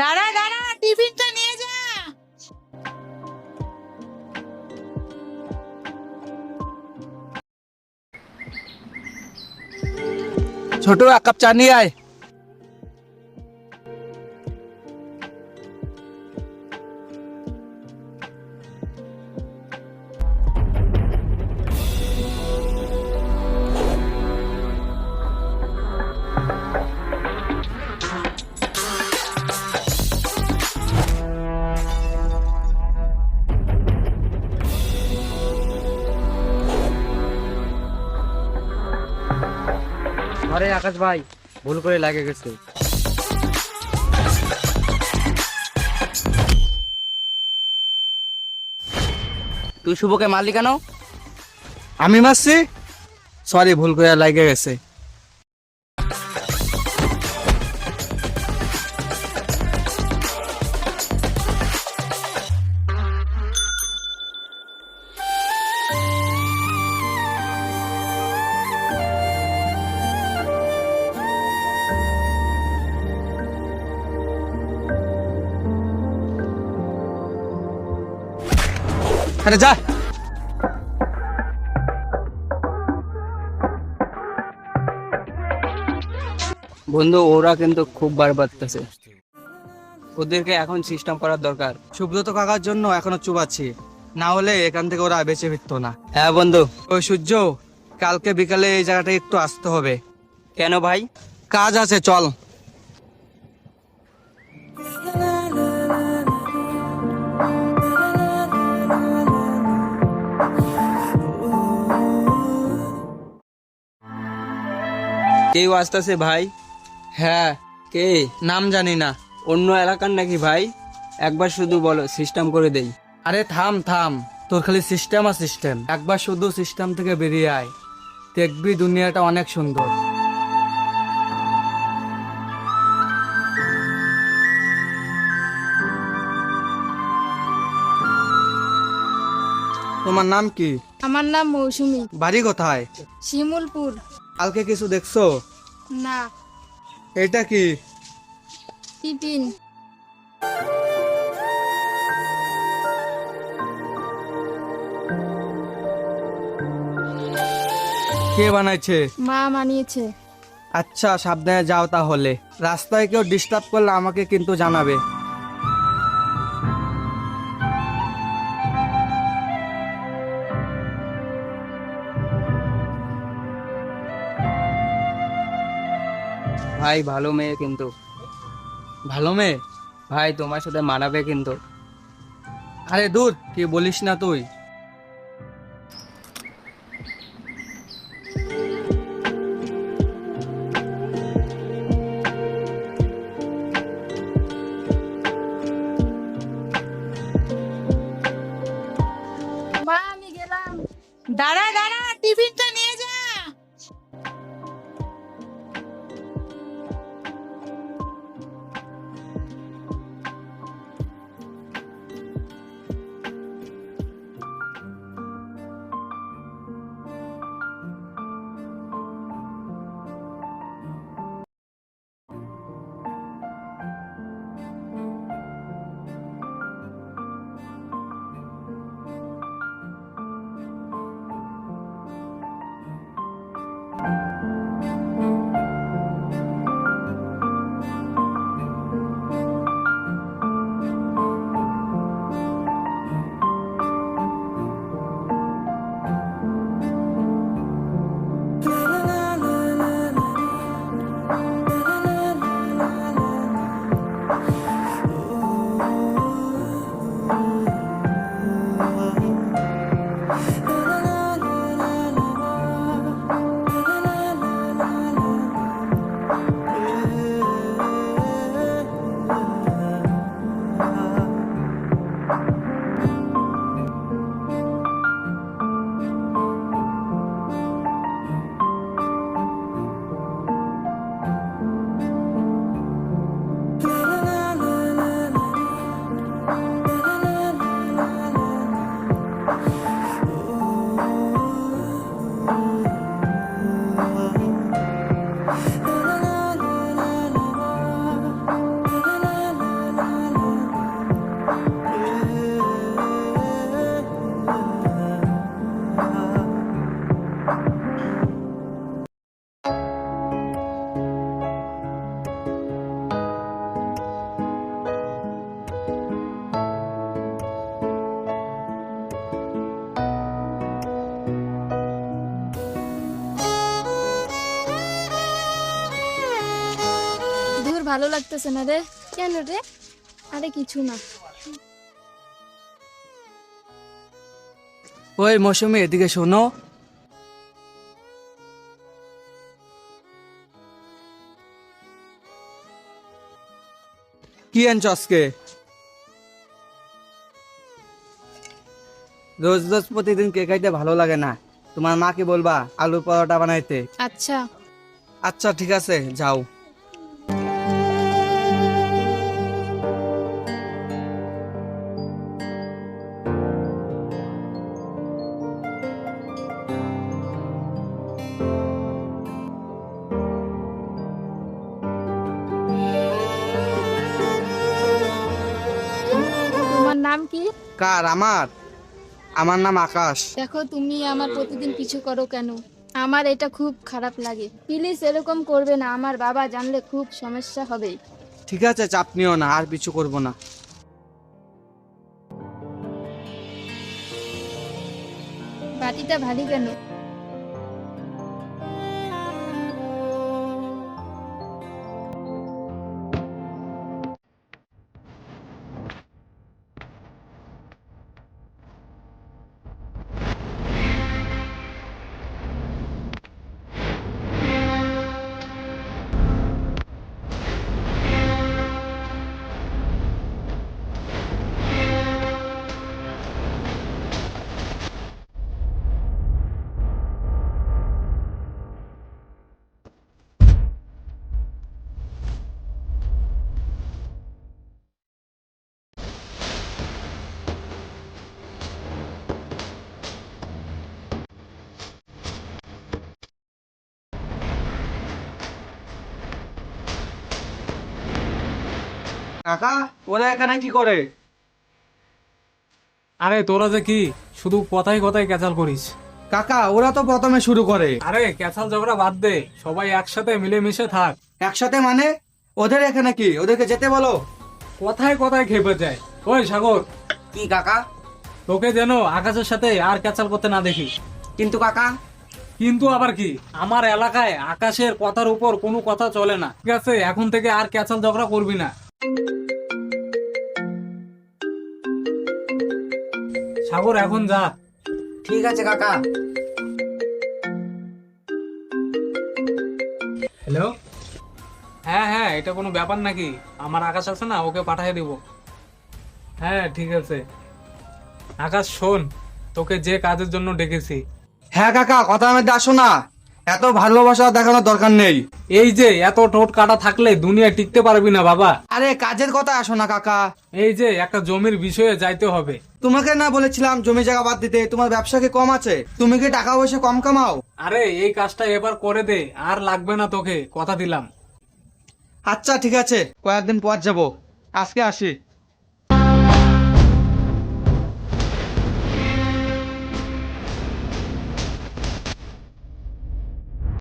দাঁড়া দাঁড়া টিফিনটা নিয়ে যা। ছোট এক কাপ চা নিয়ে আয়। আরে আকাশ ভাই ভুল করে লাগে গেছে। তুই শুভকে মারলি কেন? আমি মারছি? সরি ভুল করে লাগে গেছে। আরে যা। বন্ধু ওরা কিন্তু খুব বার বাড়তেছে ওদেরকে এখন সিস্টেম করার দরকার। সুব্রত কাকার জন্য এখনও চুবাচ্ছি। না হলে এখান থেকে ওরা বেঁচে ফিরতো না। হ্যাঁ বন্ধু। ওই সূর্য কালকে বিকালে এই জায়গাটা একটু আসতে হবে। কেন ভাই? কাজ আছে চল। কেউ আসতেছে ভাই? হ্যাঁ। কে? নাম জানি না। অন্য এলাকার নাকি ভাই? একবার শুধু বলো সিস্টেম করে দেই। আরে থাম থাম। তোর খালি সিস্টেম আর সিস্টেম একবার শুধু সিস্টেম থেকে বেরিয়ে আয়। দেখবি দুনিয়াটা অনেক সুন্দর। তোমার নাম কি? আমার নাম মৌসুমি। বাড়ি কোথায়? শিমুলপুর। কালকে কিছু দেখছ? না। এটা কি? টিফিন। কে বানাইছে? মা মানিয়েছে আচ্ছা সাবধানে যাও তাহলে। রাস্তায় কেউ ডিস্টার্ব করলে আমাকে কিন্তু জানাবে। ভাই, ভালো মেয়ে কিন্তু। ভালো মেয়ে? ভাই, তোমার সাথে মানাবে কিন্তু। আরে দূর, কি বলিস না তুই? ভালো লাগতেছে না রে। কেন রে? আরে কিছু না। ওই মৌসুমি এদিকে শোনো। কি আনছো আজকে? রোজ রোজ প্রতিদিন কে খাইতে ভালো লাগে না। তোমার মাকে বলবা? আলু পরোটা বানাইতে। আচ্ছা। আচ্ছা ঠিক আছে যাও। কার? আমার? আমার নাম আকাশ। দেখো তুমি আমার প্রতিদিন পিছু করো কেন? আমার এটা খুব খারাপ লাগে। প্লিজ এরকম করবে না। আমার বাবা জানলে খুব সমস্যা হবে। ঠিক আছে চাপ নিও না আর কিছু করব না। বাটিটা ভারী কেন? কাকা ওরা এখানে কি করে? আরে তোরা যে কি? শুধু কথাই কথাই ক্যাচাল করিস। কাকা ওরা তো প্রথমে শুরু করে। আরে ক্যাচাল ঝগড়া বাদ দে। সবাই একসাথে মিলেমিশে থাক। একসাথে মানে? ওদের এখানে কি? ওদেরকে যেতে বলো। কথায় কথায় খেপে যায়। ওই সাগর। কি কাকা? তোকে যেন আকাশের সাথে আর ক্যাচাল করতে না দেখি। কিন্তু কাকা? কিন্তু আবার কি? আমার এলাকায় আকাশের কথার উপর কোনো কথা চলে না। ঠিক আছে এখন থেকে আর ক্যাচাল ঝগড়া করবি না। সাগর এখন যা। ঠিক আছে কাকা। হ্যালো হ্যাঁ হ্যাঁ এটা কোনো ব্যাপার নাকি? আমার আকাশ আছে না ওকে পাঠিয়ে দিব। হ্যাঁ ঠিক আছে। আকাশ শোন তোকে যে কাজের জন্য ডেকেছি। হ্যাঁ কাকা কথা মধ্যে আসো না। এত ভালোবাসা দেখানোর দরকার নেই। এই যে এত ঠোঁট কাটা থাকলে দুনিয়ায় টিকতে পারবি না বাবা। আরে কাজের কথা আসো না কাকা। এই যে একটা জমির বিষয়ে যাইতে হবে। তোমাকে না বলেছিলাম জমি জায়গা বাদ দিতে তোমার ব্যবসা কি কম আছে? তুমি কি টাকা পয়সা কম কামাও? আরে এই কাজটা এবার করে দে আর লাগবে না তোকে কথা দিলাম। আচ্ছা ঠিক আছে কয়েকদিন পর যাব। আজকে আসি।